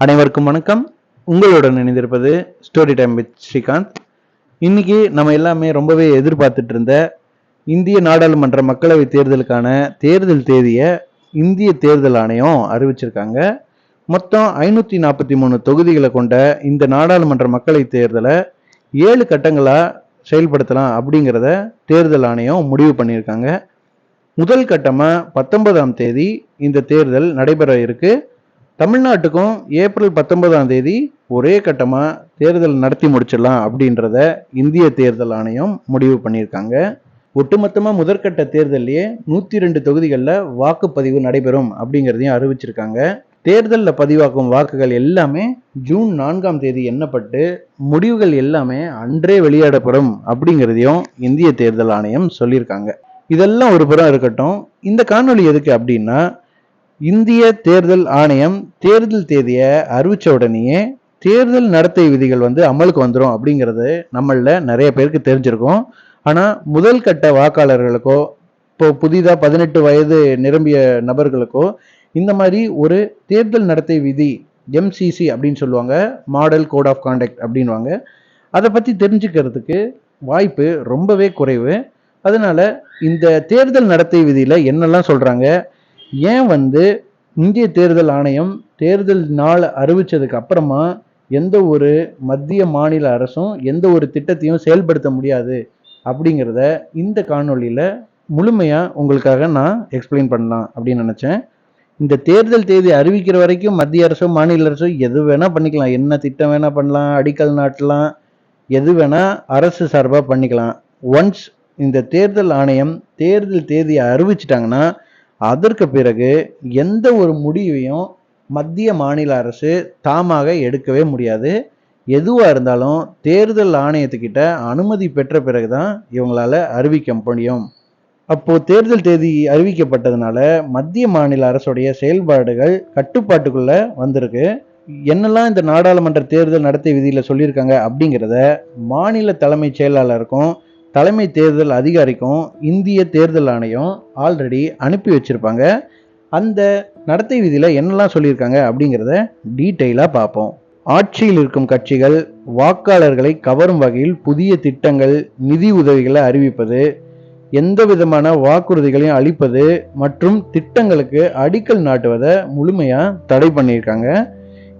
அனைவருக்கும் வணக்கம். உங்களுடன் இணைந்திருப்பது ஸ்டோரி டைம் வித் ஸ்ரீகாந்த் இன்னைக்கு நம்ம எல்லாமே ரொம்பவே எதிர்பார்த்துட்டு இருந்த இந்திய நாடாளுமன்ற மக்களவைத் தேர்தலுக்கான தேர்தல் தேதியை இந்திய தேர்தல் ஆணையம் அறிவிச்சிருக்காங்க. மொத்தம் ஐநூற்றி நாற்பத்தி மூணு தொகுதிகளை கொண்ட இந்த நாடாளுமன்ற மக்களவை தேர்தலை ஏழு கட்டங்களாக செயல்படுத்தலாம் அப்படிங்கிறத தேர்தல் ஆணையம் முடிவு பண்ணியிருக்காங்க. முதல் கட்டமாக பத்தொன்பதாம் தேதி இந்த தேர்தல் நடைபெற இருக்கு. தமிழ்நாட்டுக்கும் ஏப்ரல் பத்தொன்பதாம் தேதி ஒரே கட்டமாக தேர்தல் நடத்தி முடிச்சிடலாம் அப்படின்றத இந்திய தேர்தல் ஆணையம் முடிவு பண்ணியிருக்காங்க. ஒட்டுமொத்தமாக முதற்கட்ட தேர்தலையே நூற்றி ரெண்டு தொகுதிகளில் வாக்குப்பதிவு நடைபெறும் அப்படிங்கிறதையும் அறிவிச்சிருக்காங்க. தேர்தலில் பதிவாக்கும் வாக்குகள் எல்லாமே ஜூன் நான்காம் தேதி எண்ணப்பட்டு முடிவுகள் எல்லாமே அன்றே வெளியிடப்படும் அப்படிங்கிறதையும் இந்திய தேர்தல் ஆணையம் சொல்லியிருக்காங்க. இதெல்லாம் ஒரு புறம் இருக்கட்டும். இந்த காணொளி எதுக்கு அப்படின்னா இந்திய தேர்தல் ஆணையம் தேர்தல் தேதியை அறிவிச்ச உடனேயே தேர்தல் நடத்தை விதிகள் வந்து அமலுக்கு வந்துடும் அப்படிங்கிறது நம்மள நிறைய பேருக்கு தெரிஞ்சிருக்கும். ஆனால் முதல் கட்ட வாக்காளர்களுக்கோ இப்போ புதிதாக பதினெட்டு வயது நிரம்பிய நபர்களுக்கோ இந்த மாதிரி ஒரு தேர்தல் நடத்தை விதி எம்சிசி அப்படின்னு சொல்லுவாங்க மாடல் கோட் ஆஃப் கான்டாக்ட் அப்படின்வாங்க அதை பற்றி தெரிஞ்சுக்கிறதுக்கு வாய்ப்பு ரொம்பவே குறைவு. அதனால இந்த தேர்தல் நடத்தை விதியில் என்னெல்லாம் சொல்கிறாங்க ஏன் வந்து இந்திய தேர்தல் ஆணையம் தேர்தல் நாள் அறிவிச்சதுக்கு அப்புறமா எந்த ஒரு மத்திய மாநில அரசும் எந்த ஒரு திட்டத்தையும் செயல்படுத்த முடியாது அப்படிங்கிறத இந்த காணொளியில் முழுமையாக உங்களுக்காக நான் எக்ஸ்பிளைன் பண்ணலாம் அப்படின்னு நினச்சேன். இந்த தேர்தல் தேதி அறிவிக்கிற வரைக்கும் மத்திய அரசோ மாநில அரசோ எது வேணால் பண்ணிக்கலாம். என்ன திட்டம் வேணால் பண்ணலாம் அடிக்கல் நாட்டலாம் எது வேணால் அரசு சார்பாக பண்ணிக்கலாம். ஒன்ஸ் இந்த தேர்தல் ஆணையம் தேர்தல் தேதியை அறிவிச்சிட்டாங்கன்னா அதற்கு பிறகு எந்த ஒரு முடிவையும் மத்திய மாநில அரசு தாமாக எடுக்கவே முடியாது. எதுவாக இருந்தாலும் தேர்தல் ஆணையத்துக்கிட்ட அனுமதி பெற்ற பிறகு தான் இவங்களால அறிவிக்க முடியும். அப்போது தேர்தல் தேதி அறிவிக்கப்பட்டதுனால மத்திய மாநில அரசுடைய செயல்பாடுகள் கட்டுப்பாட்டுக்குள்ளே வந்திருக்கு. என்னெல்லாம் இந்த நாடாளுமன்ற தேர்தல் நடத்தை விதியில் சொல்லியிருக்காங்க அப்படிங்கிறத மாநில தலைமைச் செயலாளருக்கும் தலைமை தேர்தல் அதிகாரிக்கும் இந்திய தேர்தல் ஆணையம் ஆல்ரெடி அனுப்பி வச்சுருப்பாங்க. அந்த நடத்தை விதியில் என்னெல்லாம் சொல்லியிருக்காங்க அப்படிங்கிறத டீட்டெயிலாக பார்ப்போம். ஆட்சியில் இருக்கும் கட்சிகள் வாக்காளர்களை கவரும் வகையில் புதிய திட்டங்கள் நிதி உதவிகளை அறிவிப்பது எந்த விதமான வாக்குறுதிகளையும் அளிப்பது மற்றும் திட்டங்களுக்கு அடிக்கல் நாட்டுவதை முழுமையாக தடை பண்ணியிருக்காங்க.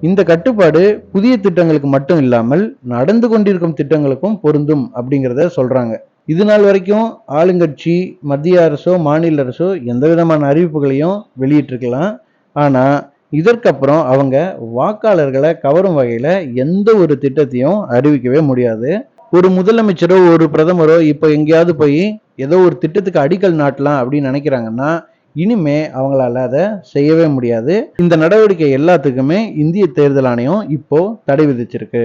இந்த கட்டுப்பாடு புதிய திட்டங்களுக்கு மட்டும் இல்லாமல் நடந்து கொண்டிருக்கும் திட்டங்களுக்கும் பொருந்தும் அப்படிங்கிறத சொல்றாங்க. இது நாள் வரைக்கும் ஆளுங்கட்சி மத்திய அரசோ மாநில அரசோ எந்த விதமான அறிவிப்புகளையும் வெளியிட்டிருக்கலாம். ஆனால் இதற்கப்புறம் அவங்க வாக்காளர்களை கவரும் வகையில் எந்த ஒரு திட்டத்தையும் அறிவிக்கவே முடியாது. ஒரு முதலமைச்சரோ ஒரு பிரதமரோ இப்போ எங்கேயாவது போய் ஏதோ ஒரு திட்டத்துக்கு அடிக்கல் நாட்டலாம் அப்படின்னு நினைக்கிறாங்கன்னா இனிமே அவங்களால அதை செய்யவே முடியாது. இந்த நடவடிக்கை எல்லாத்துக்குமே இந்திய தேர்தல் ஆணையம் இப்போ தடை விதிச்சிருக்கு.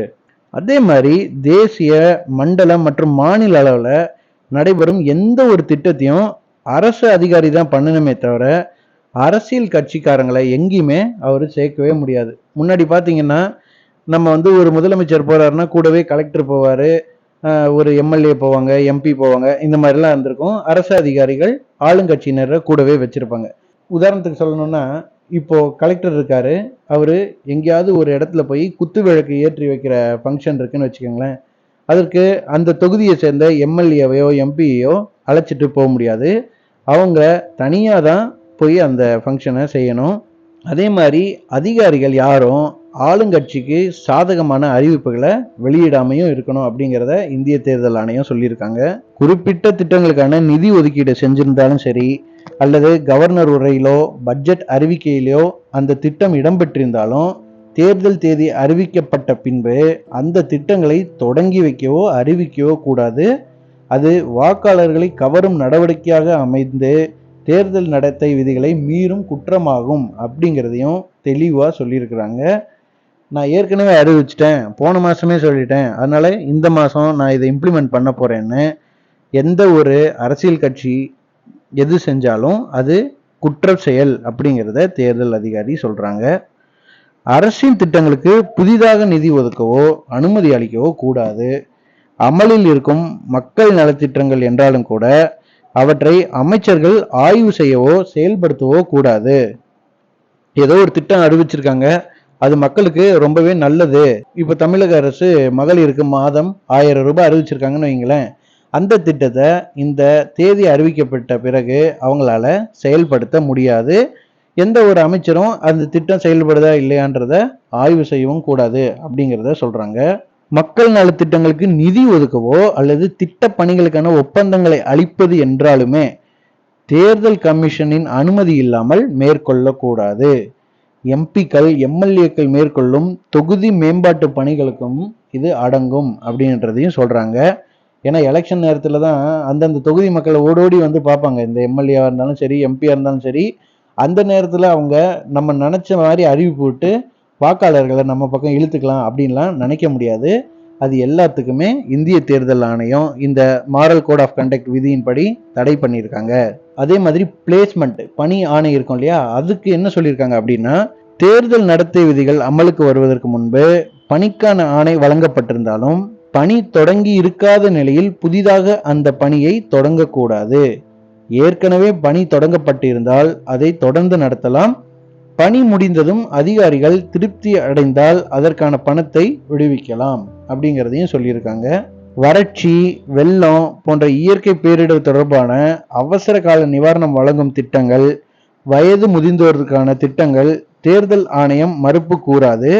அதே மாதிரி தேசிய மண்டலம் மற்றும் மாநில அளவில் நடைபெறும் எந்த ஒரு திட்டத்தையும் அரசு அதிகாரி தான் பண்ணணுமே தவிர அரசியல் கட்சிக்காரங்களை எங்கேயுமே அவர் சேர்க்கவே முடியாது. முன்னாடி பார்த்தீங்கன்னா நம்ம வந்து ஒரு முதலமைச்சர் போறாருன்னா கூடவே கலெக்டர் போவார். ஒரு எம்எல்ஏ போவாங்க எம்பி போவாங்க இந்த மாதிரிலாம் இருந்திருக்கும். அரசு அதிகாரிகள் ஆளுங்கட்சியினரை கூடவே வச்சுருப்பாங்க. உதாரணத்துக்கு சொல்லணும்னா இப்போ கலெக்டர் இருக்காரு அவர் எங்கேயாவது ஒரு இடத்துல போய் குத்து விளக்கு ஏற்றி வைக்கிற ஃபங்க்ஷன் இருக்குன்னு வச்சுக்கோங்களேன். அதற்கு அந்த தொகுதியை சேர்ந்த எம்எல்ஏவையோ எம்பியோ அழைச்சிட்டு போக முடியாது. அவங்க தனியாக தான் போய் அந்த ஃபங்க்ஷனை செய்யணும். அதே மாதிரி அதிகாரிகள் யாரும் ஆளுங்கட்சிக்கு சாதகமான அறிவிப்புகளை வெளியிடாமையும் இருக்கணும் அப்படிங்கிறத இந்திய தேர்தல் ஆணையம் சொல்லியிருக்காங்க. குறிப்பிட்ட திட்டங்களுக்கான நிதி ஒதுக்கீடு செஞ்சிருந்தாலும் சரி அல்லது கவர்னர் உரையிலோ பட்ஜெட் அறிவிக்கையிலோ அந்த திட்டம் இடம்பெற்றிருந்தாலும் தேர்தல் தேதி அறிவிக்கப்பட்ட பின்பு அந்த திட்டங்களை தொடங்கி வைக்கவோ அறிவிக்கவோ கூடாது. அது வாக்காளர்களை கவரும் நடவடிக்கையாக அமைந்து தேர்தல் நடத்தை விதிகளை மீறும் குற்றமாகும் அப்படிங்கிறதையும் தெளிவாக சொல்லியிருக்கிறாங்க. நான் ஏற்கனவே அறிவிச்சிட்டேன். போன மாதமே சொல்லிட்டேன். அதனால இந்த மாதம் நான் இதை இம்ப்ளிமெண்ட் பண்ண போகிறேன்னு எந்த ஒரு அரசியல் கட்சி எது செஞ்சாலும் அது குற்ற செயல் அப்படிங்கிறத தேர்தல் அதிகாரி சொல்கிறாங்க அரசின் திட்டங்களுக்கு புதிதாக நிதி ஒதுக்கவோ அனுமதி அளிக்கவோ கூடாது. அமலில் இருக்கும் மக்கள் நலத்திட்டங்கள் என்றாலும் கூட அவற்றை அமைச்சர்கள் ஆய்வு செய்யவோ செயல்படுத்தவோ கூடாது. ஏதோ ஒரு திட்டம் அறிவிச்சிருக்காங்க. அது மக்களுக்கு ரொம்பவே நல்லது. இப்போ தமிழக அரசு மகளிருக்கு மாதம் ஆயிரம் ரூபாய் அறிவிச்சிருக்காங்கன்னு வைங்களேன். அந்த திட்டத்தை இந்த தேதி அறிவிக்கப்பட்ட பிறகு அவங்களால செயல்படுத்த முடியாது. எந்த ஒரு அமைச்சரும் அந்த திட்டம் செயல்படுதா இல்லையான்றத ஆய்வு செய்யவும் கூடாது அப்படிங்கிறத சொல்றாங்க. மக்கள் நலத்திட்டங்களுக்கு நிதி ஒதுக்கவோ அல்லது திட்ட பணிகளுக்கான ஒப்பந்தங்களை அளிப்பது என்றாலுமே தேர்தல் கமிஷனின் அனுமதி இல்லாமல் மேற்கொள்ளக்கூடாது. எம்பிக்கள் எம்எல்ஏக்கள் மேற்கொள்ளும் தொகுதி மேம்பாட்டு பணிகளுக்கும் இது அடங்கும் அப்படின்றதையும் சொல்கிறாங்க ஏன்னா எலெக்ஷன் நேரத்தில் தான் அந்தந்த தொகுதி மக்களை ஓடோடி வந்து பார்ப்பாங்க. இந்த எம்எல்ஏவாக இருந்தாலும் சரி எம்பியாக இருந்தாலும் சரி அந்த நேரத்தில் அவங்க நம்ம நினச்ச மாதிரி அறிவிப்பு விட்டு வாக்காளர்களை நம்ம பக்கம் இழுத்துக்கலாம் அப்படின்லாம் நினைக்க முடியாது. அது எல்லாத்துக்குமே இந்திய தேர்தல் ஆணையம் இந்த மாரல் கோட் ஆஃப் கண்டக்ட் விதியின்படி தடை பண்ணியிருக்காங்க. அதே மாதிரி பிளேஸ்மெண்ட் பணி ஆணை இருக்கும் இல்லையா? அதுக்கு என்ன சொல்லியிருக்காங்க அப்படின்னா தேர்தல் நடத்தை விதிகள் அமலுக்கு வருவதற்கு முன்பு பணிக்கான ஆணை வழங்கப்பட்டிருந்தாலும் பணி தொடங்கி இருக்காத நிலையில் புதிதாக அந்த பணியை தொடங்கக்கூடாது. ஏற்கனவே பணி தொடங்கப்பட்டிருந்தால் அதை தொடர்ந்து நடத்தலாம். பணி முடிந்ததும் அதிகாரிகள் திருப்தி அடைந்தால் அதற்கான பணத்தை விடுவிக்கலாம் அப்படிங்கிறதையும் சொல்லியிருக்காங்க. வறட்சி வெள்ளம் போன்ற இயற்கை பேரிடர் தொடர்பான அவசர கால நிவாரணம் வழங்கும் திட்டங்கள் வயது முதிர்ந்தோருக்கான திட்டங்கள் தேர்தல் ஆணையம் மறுப்பு கூறாது.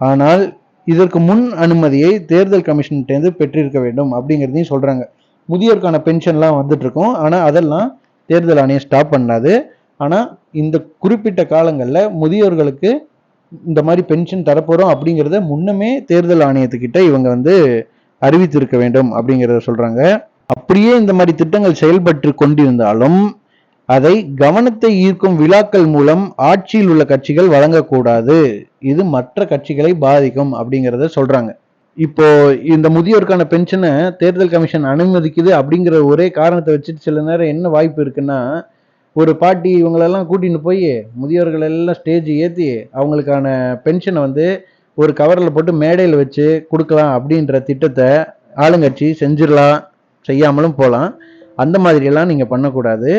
ஆனால் இதற்கு முன் அனுமதியை தேர்தல் கமிஷன்கிட்டேருந்து பெற்றிருக்க வேண்டும் அப்படிங்கிறதையும் சொல்கிறாங்க முதியோருக்கான பென்ஷன்லாம் வந்துட்டு இருக்கோம் ஆனால் அதெல்லாம் தேர்தல் ஆணையம் ஸ்டாப் பண்ணாது. ஆனால் இந்த குறிப்பிட்ட காலங்களில் முதியோர்களுக்கு இந்த மாதிரி பென்ஷன் தரப்போகிறோம் அப்படிங்கிறத முன்னமே தேர்தல் ஆணையத்துக்கிட்ட இவங்க வந்து அறிவித்திருக்க வேண்டும் அப்படிங்கிறத சொல்கிறாங்க அப்படியே இந்த மாதிரி திட்டங்கள் செயல்பட்டு கொண்டிருந்தாலும் அதை கவனத்தை ஈர்க்கும் விழாக்கள் மூலம் ஆட்சியில் உள்ள கட்சிகள் வழங்கக்கூடாது. இது மற்ற கட்சிகளை பாதிக்கும் அப்படிங்கிறத சொல்றாங்க. இப்போ இந்த முதியோருக்கான பென்ஷனை தேர்தல் கமிஷன் அனுமதிக்குது அப்படிங்கிற ஒரே காரணத்தை வச்சுட்டு சில நேரம் என்ன வாய்ப்பு இருக்குன்னா ஒரு பாட்டி இவங்களெல்லாம் கூட்டின்னு போய் முதியோர்கள் எல்லாம் ஸ்டேஜ் ஏற்றி அவங்களுக்கான பென்ஷனை வந்து ஒரு கவரில் போட்டு மேடையில் வச்சு கொடுக்கலாம் அப்படின்ற திட்டத்தை ஆளுங்கட்சி செஞ்சிடலாம் செய்யாமலும் போகலாம். அந்த மாதிரியெல்லாம் நீங்கள் பண்ணக்கூடாது.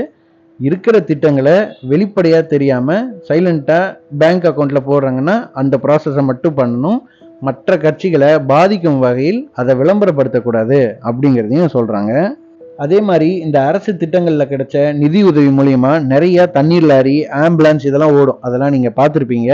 இருக்கிற திட்டங்களை வெளிப்படையாக தெரியாமல் சைலண்ட்டாக பேங்க் அக்கௌண்ட்டில் போடுறாங்கன்னா அந்த ப்ராசஸை மட்டும் பண்ணணும். மற்ற கட்சிகளை பாதிக்கும் வகையில் அதை விளம்பரப்படுத்தக்கூடாது அப்படிங்கிறதையும் சொல்கிறாங்க அதே மாதிரி இந்த அரசு திட்டங்களில் கிடைச்ச நிதி உதவி மூலயமா நிறைய தண்ணீர் லாரி ஆம்புலன்ஸ் இதெல்லாம் ஓடும். அதெல்லாம் நீங்கள் பார்த்துருப்பீங்க.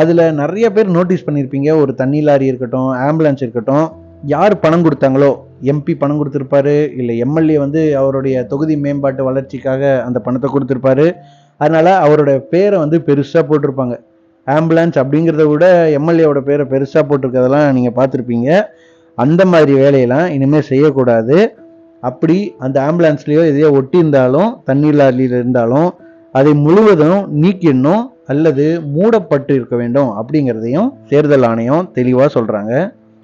அதில் நிறைய பேர் நோட்டீஸ் பண்ணியிருப்பீங்க ஒரு தண்ணி லாரி இருக்கட்டும் ஆம்புலன்ஸ் இருக்கட்டும் யார் பணம் கொடுத்தாங்களோ எம்பி பணம் கொடுத்துருப்பாரு இல்லை எம்எல்ஏ வந்து அவருடைய தொகுதி மேம்பாட்டு வளர்ச்சிக்காக அந்த பணத்தை கொடுத்துருப்பாரு. அதனால அவரோட பேரை வந்து பெருசாக போட்டிருப்பாங்க. ஆம்புலன்ஸ் அப்படிங்கிறத விட எம்எல்ஏவோட பேரை பெருசாக போட்டிருக்கிறதெல்லாம் நீங்கள் பார்த்துருப்பீங்க. அந்த மாதிரி வேலையெல்லாம் இனிமேல் செய்யக்கூடாது. அப்படி அந்த ஆம்புலன்ஸ்லேயோ எதையோ ஒட்டியிருந்தாலும் தண்ணீர் லாரியில் இருந்தாலும் அதை முழுவதும் நீக்கிடணும் அல்லது மூடப்பட்டு இருக்க வேண்டும் அப்படிங்கிறதையும் தேர்தல் ஆணையம் தெளிவாக சொல்கிறாங்க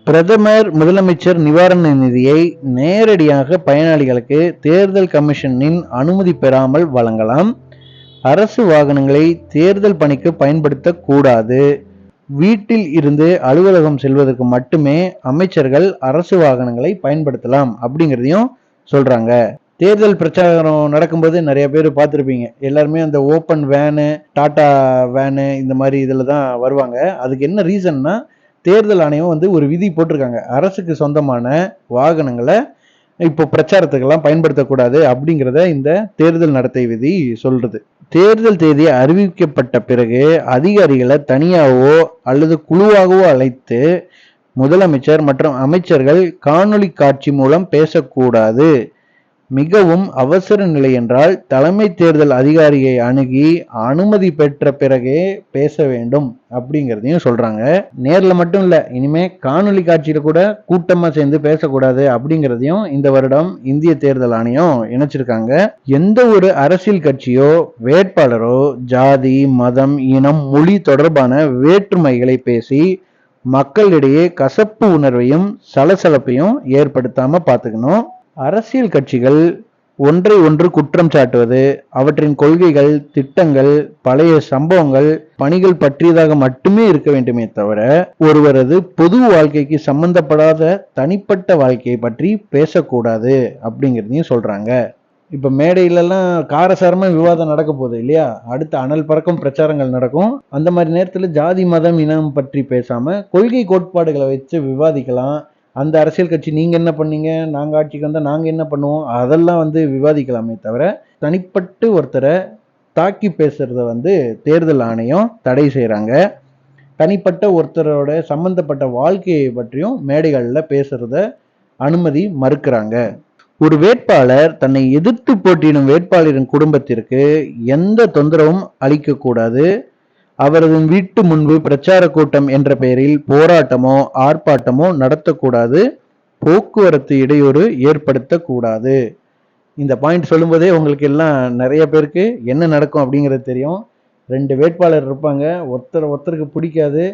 பிரதமர் முதலமைச்சர் நிவாரண நிதியை நேரடியாக பயனாளிகளுக்கு தேர்தல் கமிஷனின் அனுமதி பெறாமல் வழங்கலாம். அரசு வாகனங்களை தேர்தல் பணிக்கு பயன்படுத்தக்கூடாது. வீட்டில் இருந்து அலுவலகம் செல்வதற்கு மட்டுமே அமைச்சர்கள் அரசு வாகனங்களை பயன்படுத்தலாம் அப்படிங்கிறதையும் சொல்கிறாங்க தேர்தல் பிரச்சாரம் நடக்கும்போது நிறைய பேர் பார்த்துருப்பீங்க. எல்லாருமே அந்த ஓப்பன் வேனு டாட்டா வேனு இந்த மாதிரி இதில் தான் வருவாங்க. அதுக்கு என்ன ரீசன்னா தேர்தல் ஆணையம் வந்து ஒரு விதி போட்டிருக்காங்க. அரசுக்கு சொந்தமான வாகனங்களை இப்போ பிரச்சாரத்துக்கெல்லாம் பயன்படுத்தக்கூடாது அப்படிங்கிறத இந்த தேர்தல் நடத்தை விதி சொல்றது. தேர்தல் தேதி அறிவிக்கப்பட்ட பிறகு அதிகாரிகளை தனியாகவோ அல்லது குழுவாகவோ அழைத்து முதலமைச்சர் மற்றும் அமைச்சர்கள் காணொளி காட்சி மூலம் பேசக்கூடாது. மிகவும் அவசர நிலை என்றால் தலைமை தேர்தல் அதிகாரியை அணுகி அனுமதி பெற்ற பிறகே பேச வேண்டும் அப்படிங்கிறதையும் சொல்றாங்க. நேரில் மட்டும் இல்லை இனிமே காணொலி காட்சியில் கூட கூட்டமாக சேர்ந்து பேசக்கூடாது அப்படிங்கிறதையும் இந்த வருடம் இந்திய தேர்தல் ஆணையம் இணைச்சிருக்காங்க. எந்த ஒரு அரசியல் கட்சியோ வேட்பாளரோ ஜாதி மதம் இனம் மொழி தொடர்பான வேற்றுமைகளை பேசி மக்களிடையே கசப்பு உணர்வையும் சலசலப்பையும் ஏற்படுத்தாம பார்த்துக்கணும் அரசியல் கட்சிகள் ஒன்றை ஒன்று குற்றம் சாட்டுவது அவற்றின் கொள்கைகள் திட்டங்கள் பழைய சம்பவங்கள் பணிகள் பற்றியதாக மட்டுமே இருக்க வேண்டுமே தவிர ஒருவரது பொது வாழ்க்கைக்கு சம்பந்தப்படாத தனிப்பட்ட வாழ்க்கையை பற்றி பேசக்கூடாது அப்படிங்கிறதையும் சொல்றாங்க. இப்போ மேடையிலலாம் காரசாரமாக விவாதம் நடக்க போகுது இல்லையா? அடுத்த அனல் பறக்கும் பிரச்சாரங்கள் நடக்கும். அந்த மாதிரி நேரத்தில் ஜாதி மதம் இனம் பற்றி பேசாமல் கொள்கை கோட்பாடுகளை வச்சு விவாதிக்கலாம். அந்த அரசியல் கட்சி நீங்கள் என்ன பண்ணீங்க? நாங்கள் ஆட்சிக்கு வந்தால் நாங்கள் என்ன பண்ணுவோம்? அதெல்லாம் வந்து விவாதிக்கலாமே தவிர தனிப்பட்டு ஒருத்தரை தாக்கி பேசுறத வந்து தேர்தல் ஆணையம் தடை செய்கிறாங்க தனிப்பட்ட ஒருத்தரோட சம்பந்தப்பட்ட வாழ்க்கையை பற்றியும் மேடைகளில் பேசுறத அனுமதி மறுக்கிறாங்க. ஒரு வேட்பாளர் தன்னை எதிர்த்து போட்டியிடும் வேட்பாளரின் குடும்பத்திற்கு எந்த தொந்தரவும் அளிக்கக்கூடாது. அவரது வீட்டு முன்பு பிரச்சார கூட்டம் என்ற பெயரில் போராட்டமோ ஆர்ப்பாட்டமோ நடத்தக்கூடாது. போக்குவரத்து இடையூறு ஏற்படுத்தக்கூடாது. இந்த பாயிண்ட் சொல்லும்போதே உங்களுக்கு எல்லாம் நிறைய பேருக்கு என்ன நடக்கும் அப்படிங்கிறது தெரியும். ரெண்டு வேட்பாளர் இருப்பாங்க. ஒருத்தர் ஒருத்தருக்கு பிடிக்காது.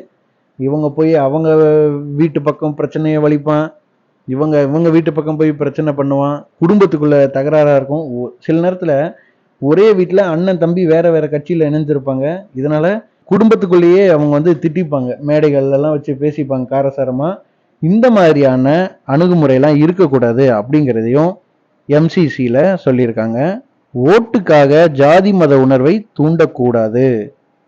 இவங்க போய் அவங்க வீட்டு பக்கம் பிரச்சனையை வலிப்பான். இவங்க இவங்க வீட்டு பக்கம் போய் பிரச்சனை பண்ணுவான் குடும்பத்துக்குள்ள தகராறாக இருக்கும். சில நேரத்தில் ஒரே வீட்டில் அண்ணன் தம்பி வேற வேற கட்சியில் இணைஞ்சிருப்பாங்க. இதனால குடும்பத்துக்குள்ளேயே அவங்க வந்து திட்டிப்பாங்க. மேடைகள்லாம் வச்சு பேசிப்பாங்க காரசாரமாக இந்த மாதிரியான அணுகுமுறையெல்லாம் இருக்கக்கூடாது அப்படிங்கிறதையும் எம்சிசியில் சொல்லியிருக்காங்க. ஓட்டுக்காக ஜாதி மத உணர்வை தூண்டக்கூடாது.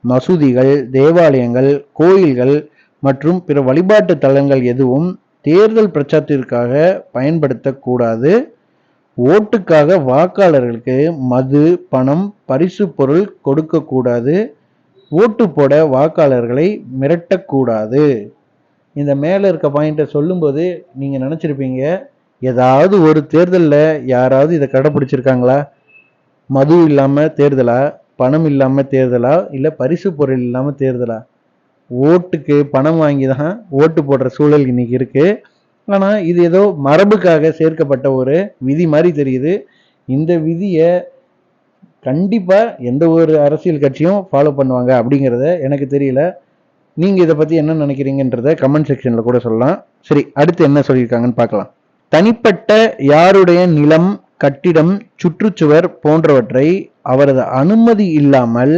மசூதிகள் தேவாலயங்கள் கோயில்கள் மற்றும் பிற வழிபாட்டு தலங்கள் எதுவும் தேர்தல் பிரச்சாரத்திற்காக பயன்படுத்தக்கூடாது. ஓட்டுக்காக வாக்காளர்களுக்கு மது பணம் பரிசு பொருள் கொடுக்கக்கூடாது. ஓட்டு போட வாக்காளர்களை மிரட்டக்கூடாது. இந்த மேலே இருக்க பாயிண்ட்டை சொல்லும்போது நீங்கள் நினச்சிருப்பீங்க ஏதாவது ஒரு தேர்தலில் யாராவது இதை கடைப்பிடிச்சிருக்காங்களா மது இல்லாமல் தேர்தலா? பணம் இல்லாமல் தேர்தலா? இல்லை பரிசு பொருள் இல்லாமல் தேர்தலா? ஓட்டுக்கு பணம் வாங்கி தான் ஓட்டு போடுற சூழல் இன்னைக்கு இருக்கு. ஆனால் இது ஏதோ மரபுக்காக சேர்க்கப்பட்ட ஒரு விதி மாதிரி தெரியுது. இந்த விதியை கண்டிப்பாக எந்த ஒரு அரசியல் கட்சியும் ஃபாலோ பண்ணுவாங்க அப்படிங்கிறத எனக்கு தெரியல. நீங்கள் இதை பற்றி என்ன நினைக்கிறீங்கன்றத கமெண்ட் செக்ஷனில் கூட சொல்லலாம். சரி அடுத்து என்ன சொல்லியிருக்காங்கன்னு பார்க்கலாம். தனிப்பட்ட யாருடைய நிலம் கட்டிடம் சுற்றுச்சுவர் போன்றவற்றை அவரது அனுமதி இல்லாமல்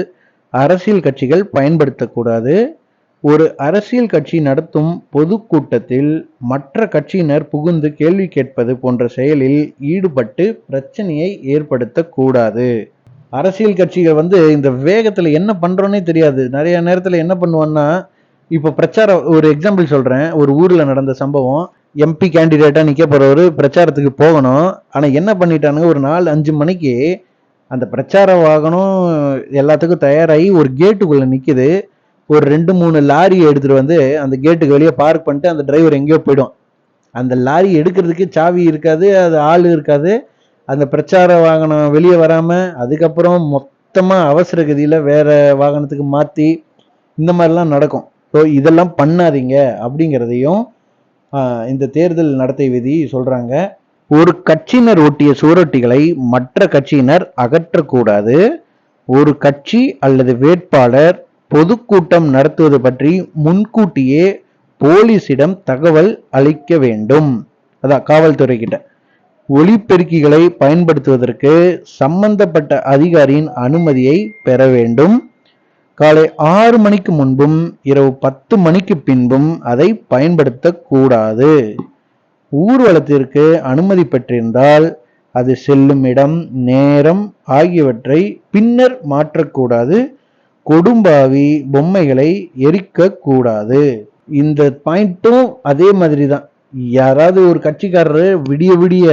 அரசியல் கட்சிகள் பயன்படுத்தக்கூடாது. ஒரு அரசியல் கட்சி நடத்தும் பொதுக்கூட்டத்தில் மற்ற கட்சியினர் புகுந்து கேள்வி கேட்பது போன்ற செயலில் ஈடுபட்டு பிரச்சனையை ஏற்படுத்தக்கூடாது. அரசியல் கட்சிகள் வந்து இந்த வேகத்தில் என்ன பண்ணுறோன்னே தெரியாது. நிறைய நேரத்தில் என்ன பண்ணுவான்னா இப்போ பிரச்சாரம் ஒரு எக்ஸாம்பிள் சொல்கிறேன் ஒரு ஊரில் நடந்த சம்பவம். எம்பி கேண்டிடேட்டாக நிற்க போகிறவர் பிரச்சாரத்துக்கு போகணும். ஆனால் என்ன பண்ணிட்டானுங்க? ஒரு நாலு அஞ்சு மணிக்கு அந்த பிரச்சார வாகனம் எல்லாத்துக்கும் தயாராகி ஒரு கேட்டுக்குள்ளே நிற்கிது ஒரு ரெண்டு மூணு லாரி எடுத்துகிட்டு வந்து அந்த கேட்டுக்கு வெளியே பார்க் பண்ணிட்டு அந்த டிரைவர் எங்கேயோ போயிடும். அந்த லாரி எடுக்கிறதுக்கு சாவி இருக்காது அது ஆள் இருக்காது. அந்த பிரச்சார வாகனம் வெளியே வராமல் அதுக்கப்புறம் மொத்தமாக அவசர கதியில் வேறு வாகனத்துக்கு மாற்றி இந்த மாதிரிலாம் நடக்கும். ஸோ இதெல்லாம் பண்ணாதீங்க அப்படிங்கிறதையும் இந்த தேர்தல் நடத்தை விதி சொல்கிறாங்க ஒரு கட்சியினர் ஒட்டிய சுவரொட்டிகளை மற்ற கட்சியினர் அகற்றக்கூடாது. ஒரு கட்சி அல்லது வேட்பாளர் பொதுக்கூட்டம் நடத்துவது பற்றி முன்கூட்டியே போலீசிடம் தகவல் அளிக்க வேண்டும். அதான் காவல்துறை கிட்ட ஒளிப்பெருக்கிகளை பயன்படுத்துவதற்கு சம்பந்தப்பட்ட அதிகாரியின் அனுமதியை பெற வேண்டும். காலை ஆறு மணிக்கு முன்பும் இரவு பத்து மணிக்கு பின்பும் அதை பயன்படுத்தக்கூடாது. ஊர்வலத்திற்கு அனுமதி பெற்றிருந்தால் அது செல்லும் இடம் நேரம் ஆகியவற்றை பின்னர் மாற்றக்கூடாது. கொடும்பாவி பொம்மைகளை எரிக்கக்கூடாது இந்த பாயிண்ட்டும் அதே மாதிரி தான் யாராவது ஒரு கட்சிக்காரரு விடிய விடிய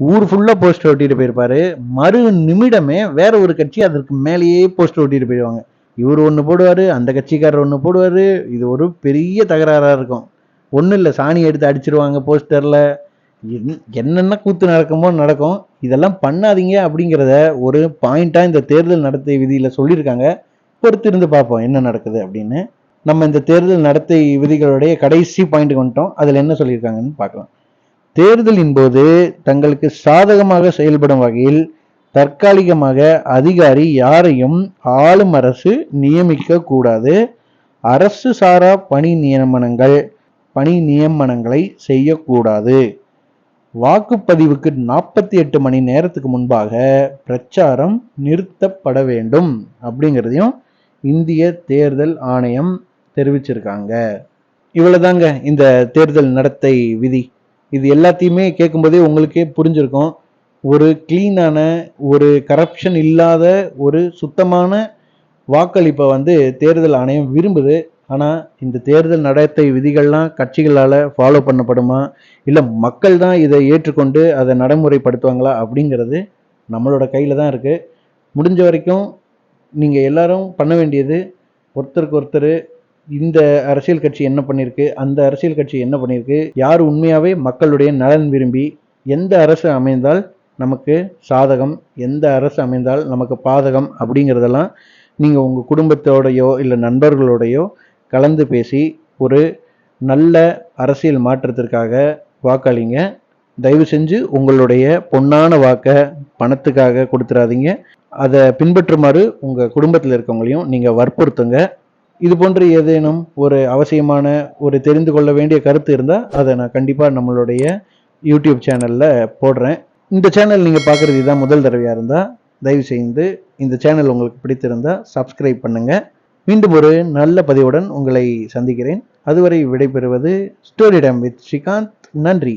ஊர் ஃபுல்லாக போஸ்டர் ஒட்டிட்டு போயிருப்பாரு. மறு நிமிடமே வேற ஒரு கட்சி அதற்கு மேலேயே போஸ்டர் ஒட்டிட்டு போயிடுவாங்க. இவர் ஒன்று போடுவார் அந்த கட்சிக்காரர் ஒன்று போடுவார். இது ஒரு பெரிய தகராறாக இருக்கும். ஒன்றும் இல்லை சாணி எடுத்து அடிச்சிருவாங்க போஸ்டரில் என்னென்ன கூத்து நடக்குமோ நடக்கும். இதெல்லாம் பண்ணாதீங்க அப்படிங்கிறத ஒரு பாயிண்டாக இந்த தேர்தல் நடத்தை விதியில் சொல்லியிருக்காங்க. பொறுத்திருந்து பார்ப்போம் என்ன நடக்குது அப்படின்னு. நம்ம இந்த தேர்தல் நடத்தை விதிகளுடைய கடைசி பாயிண்ட் வந்துட்டோம். அதில் என்ன சொல்லியிருக்காங்கன்னு பார்க்கலாம். தேர்தலின் போது தங்களுக்கு சாதகமாக செயல்படும் வகையில் தற்காலிகமாக அதிகாரி யாரையும் ஆளும் அரசு நியமிக்க கூடாது. அரசு சாரா பணி நியமனங்கள் பணி நியமனங்களை செய்யக்கூடாது. வாக்குப்பதிவுக்கு நாற்பத்தி எட்டு மணி நேரத்துக்கு முன்பாக பிரச்சாரம் நிறுத்தப்பட வேண்டும் அப்படிங்கிறதையும் இந்திய தேர்தல் ஆணையம் தெரிவிச்சிருக்காங்க. இவ்வளவுதாங்க இந்த தேர்தல் நடத்தை விதி. இது எல்லாத்தையுமே கேட்கும்போதே உங்களுக்கே புரிஞ்சிருக்கும். ஒரு க்ளீனான ஒரு கரப்ஷன் இல்லாத ஒரு சுத்தமான வாக்களிப்பை வந்து தேர்தல் ஆணையம் விரும்புது. ஆனால் இந்த தேர்தல் நடத்தை விதிகள்லாம் கட்சிகளால் ஃபாலோ பண்ணப்படுமா? இல்லை மக்கள் தான் இதை ஏற்றுக்கொண்டு அதை நடைமுறைப்படுத்துவாங்களா அப்படிங்கிறது நம்மளோட கையில் தான் இருக்குது முடிஞ்ச வரைக்கும் நீங்கள் எல்லாரும் பண்ண வேண்டியது ஒருத்தருக்கு ஒருத்தர் இந்த அரசியல் கட்சி என்ன பண்ணியிருக்கு அந்த அரசியல் கட்சி என்ன பண்ணியிருக்கு யார் உண்மையாகவே மக்களுடைய நலன் விரும்பி எந்த அரசு அமைந்தால் நமக்கு சாதகம் எந்த அரசு அமைந்தால் நமக்கு பாதகம் அப்படிங்கிறதெல்லாம் நீங்கள் உங்கள் குடும்பத்தோடையோ இல்லை நண்பர்களோடையோ கலந்து பேசி ஒரு நல்ல அரசியல் மாற்றத்திற்காக வாக்களிங்க. தயவு செஞ்சு உங்களுடைய பொன்னான வாக்கை பணத்துக்காக கொடுத்துடாதீங்க அதை பின்பற்றுமாறு உங்கள் குடும்பத்தில் இருக்கவங்களையும் நீங்கள் வற்புறுத்துங்க. இது போன்ற ஏதேனும் ஒரு அவசியமான ஒரு தெரிந்து கொள்ள வேண்டிய கருத்து இருந்தால் அதை நான் கண்டிப்பாக நம்மளுடைய யூடியூப் சேனலில் போடுறேன். இந்த சேனல் நீங்கள் பார்க்குறது இதுதான் முதல் தடவையாக இருந்தால் தயவு செய்து இந்த சேனல் உங்களுக்கு பிடித்திருந்தால் சப்ஸ்கிரைப் பண்ணுங்கள் மீண்டும் ஒரு நல்ல பதிவுடன் உங்களை சந்திக்கிறேன். அதுவரை விடைபெறுவது ஸ்டோரி டைம் வித் ஸ்ரீகாந்த் நன்றி.